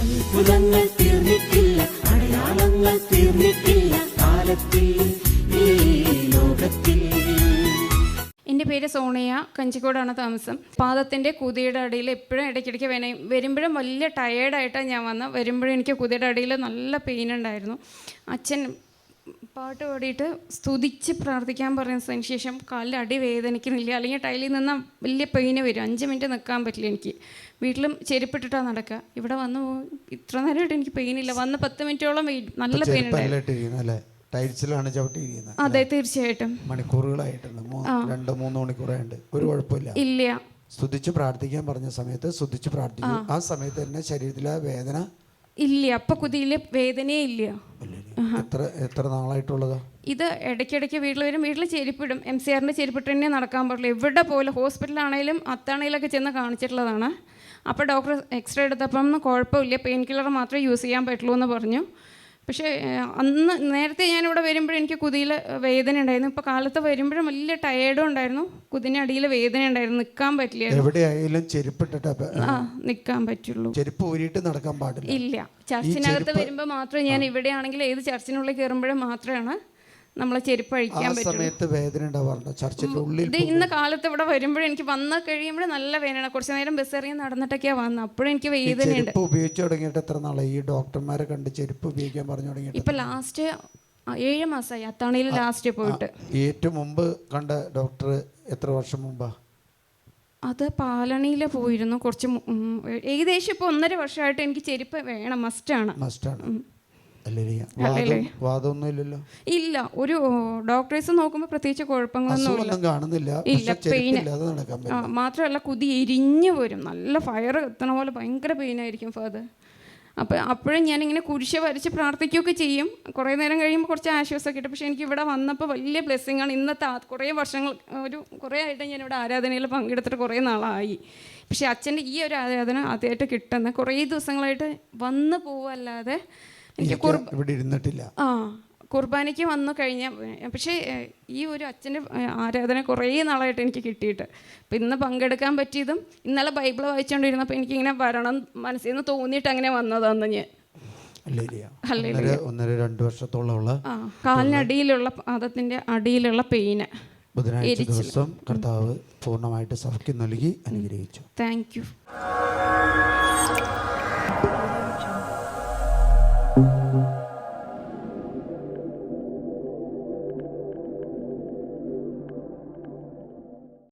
അത്ഭുതങ്ങൾ തീർന്നിട്ടില്ല അടയാളങ്ങൾ തീർന്നിട്ടില്ല കാലത്തിൽ എന്റെ പേര് സോണിയ കഞ്ചിക്കോടാണ് താമസം. പാദത്തിന്റെ കുതിയുടെ അടിയിൽ എപ്പോഴും ഇടയ്ക്കിടയ്ക്ക് വേന വരുമ്പോഴും വലിയ ടയേർഡായിട്ടാണ് ഞാൻ വന്നത്. വരുമ്പോഴും എനിക്ക് കുതിയുടെ അടിയിൽ നല്ല പെയിൻ ഉണ്ടായിരുന്നു. അച്ഛൻ പാട്ട് പാടിയിട്ട് സ്തുതിച്ച് പ്രാർത്ഥിക്കാൻ പറയുന്നതിന് ശേഷം കാലിൽ അടി വേദനിക്കുന്നില്ല. അല്ലെങ്കിൽ ടൈലിൽ നിന്നാൽ വലിയ പെയിന് വരും. അഞ്ച് മിനിറ്റ് നിൽക്കാൻ പറ്റില്ല എനിക്ക്. വീട്ടിലും ചെരുപ്പിട്ടിട്ടാണ് നടക്കുക. ഇവിടെ വന്ന് ഇത്ര നേരമായിട്ട് എനിക്ക് പെയിനില്ല വന്ന് പത്ത് മിനിറ്റോളം നല്ല പെയിൻ ടൈൽസിലാണ് ചവിട്ടിയിരിക്കുന്നത് അതെ തീർച്ചയായിട്ടും. മണിക്കൂറുകളായിട്ടുണ്ട്. രണ്ട് മൂന്ന് മണിക്കൂറായിട്ടുണ്ട് ഒരു കുഴപ്പമില്ല. ഇല്ല. സ്തുതിച്ച് പ്രാർത്ഥിക്കാൻ പറഞ്ഞ സമയത്ത് സ്തുതിച്ച് പ്രാർത്ഥിക്കും. ആ. സമയത്ത് തന്നെ ശരീരത്തിലെ വേദന ഇല്ല. അപ്പൊ കുതിയിൽ വേദനയേ ഇല്ലേ? എത്ര എത്ര നാളായിട്ടുള്ളതാ? ഇത് ഇടയ്ക്കിടയ്ക്ക് വീട്ടിൽ വരും. വീട്ടിൽ ചെരിപ്പിടും. എം സി ആറിന്റെ ചെരിപ്പിട്ട് തന്നെ നടക്കാൻ പാടില്ല എവിടെ പോലും ഹോസ്പിറ്റലാണേലും അത്താണേലൊക്കെ ചെന്ന് കാണിച്ചിട്ടുള്ളതാണ്. അപ്പോൾ ഡോക്ടർ എക്സ്റേ എടുത്തപ്പം കുഴപ്പമില്ല. പെയിൻ കില്ലർ മാത്രമേ യൂസ് ചെയ്യാൻ പറ്റുള്ളൂ എന്ന് പറഞ്ഞു. പക്ഷേ അന്ന് നേരത്തെ ഞാനിവിടെ വരുമ്പോഴും എനിക്ക് കുതിയിൽ വേദന ഉണ്ടായിരുന്നു. ഇപ്പോൾ കാലത്ത് വരുമ്പോഴും വലിയ ടയേർഡും ഉണ്ടായിരുന്നു. കുതിന്റെ അടിയിൽ വേദന ഉണ്ടായിരുന്നു. നിൽക്കാൻ പറ്റില്ല എവിടെയായാലും ചെരുപ്പിട്ടിട്ട് ആ നിൽക്കാൻ പറ്റുള്ളൂ. ചെരുപ്പ് ഊരിയിട്ട് നടക്കാൻ പാടില്ല. ഇല്ല. ചർച്ചിനകത്ത് വരുമ്പോൾ മാത്രമേ ഞാൻ ഇവിടെയാണെങ്കിൽ ഏത് ചർച്ചിനുള്ളിൽ കയറുമ്പോഴും മാത്രമാണ് നമ്മളെ ചെരുപ്പ് അഴിക്കാൻ പറ്റും സമയത്ത് വേദന ഉണ്ടാവാറുണ്ട്. ചർച്ചിന്റെ ഉള്ളിൽ ഇത് ഇന്ന് കാലത്ത് ഇവിടെ വരുമ്പോഴും എനിക്ക് വന്ന കഴിയുമ്പോൾ നല്ല വേദന കുറച്ച് നേരം ബസ് ഇറങ്ങി നടന്നിട്ടൊക്കെയാ വന്നത് അപ്പോഴും എനിക്ക് വേദന വേദനയുണ്ട്. ചെരുപ്പ് ഉപയോഗിച്ച് തുടങ്ങിയിട്ട് എത്ര നാളായി? ഈ ഡോക്ടർമാരെ കണ്ട് ചെരുപ്പ് ഉപയോഗിക്കാൻ പറഞ്ഞു തുടങ്ങിയിട്ട്. ഇപ്പൊ ലാസ്റ്റ് ഏഴ് മാസമായി അത്താണിയിൽ ലാസ്റ്റ് പോയിട്ട്. ഏറ്റവും മുമ്പ് കണ്ട ഡോക്ടർ എത്ര വർഷം മുമ്പാ? അത് പാലണിയിൽ പോയിരുന്നു. കുറച്ച് ഏകദേശം ഇപ്പോൾ ഒന്നര വർഷമായിട്ട് എനിക്ക് ചെരുപ്പ് വേണം. മസ്റ്റാണ് മസ്റ്റാണ് ഇല്ല. ഒരു ഡോക്ടേഴ്സ് നോക്കുമ്പോൾ പ്രത്യേകിച്ച് കുഴപ്പങ്ങളൊന്നും കാണുന്നില്ല. ഇല്ല, പെയിൻ മാത്രമല്ല കുതി എരിഞ്ഞു വരും. നല്ല ഫയർ എത്തണ പോലെ ഭയങ്കര പെയിനായിരിക്കും ഫാദർ. അപ്പോൾ അപ്പോഴും ഇങ്ങനെ കുരിശ വരച്ച് പ്രാർത്ഥിക്കുകയൊക്കെ ചെയ്യും. കുറേ നേരം കഴിയുമ്പോൾ കുറച്ച് ആശ്വാസമൊക്കെ കിട്ടും. പക്ഷേ എനിക്ക് ഇവിടെ വന്നപ്പോൾ വലിയ ബ്ലെസ്സിങ് ആണ്. ഇന്നത്തെ കുറെ കുറേ വർഷങ്ങൾ ഒരു കുറേ ആയിട്ട് ഞാൻ ഇവിടെ ആരാധനയിൽ പങ്കെടുത്തിട്ട് കുറേ നാളായി. പക്ഷേ അച്ഛന്റെ ഈ ഒരു ആരാധന ആദ്യമായിട്ട് കിട്ടുന്ന കുറേ ദിവസങ്ങളായിട്ട് വന്നു പോവല്ലാതെ എനിക്ക് ഇവിടെ ഇരുന്നിട്ടില്ല. ആ കുർബാനയ്ക്ക് വന്നു കഴിഞ്ഞാൽ പക്ഷേ ഈ ഒരു അച്ഛന്റെ ആരാധന കുറേ നാളായിട്ട് എനിക്ക് കിട്ടിയിട്ട്. അപ്പം ഇന്ന് പങ്കെടുക്കാൻ പറ്റിയതും ഇന്നലെ ബൈബിൾ വായിച്ചുകൊണ്ടിരുന്നപ്പോൾ എനിക്കിങ്ങനെ വരണം മനസ്സിൽ നിന്ന് തോന്നിയിട്ട് അങ്ങനെ വന്നതാന്ന് ഞാൻ. ഒന്നര രണ്ട് വർഷത്തോളമുള്ള ആ കാലിനടിയിലുള്ള പാദത്തിന്റെ അടിയിലുള്ള പെയിന്. ബുധനാഴ്ച ദിവസം കർത്താവ് പൂർണമായിട്ട് സൗഖ്യം നൽകി അനുഗ്രഹിച്ചു. താങ്ക് യു ും.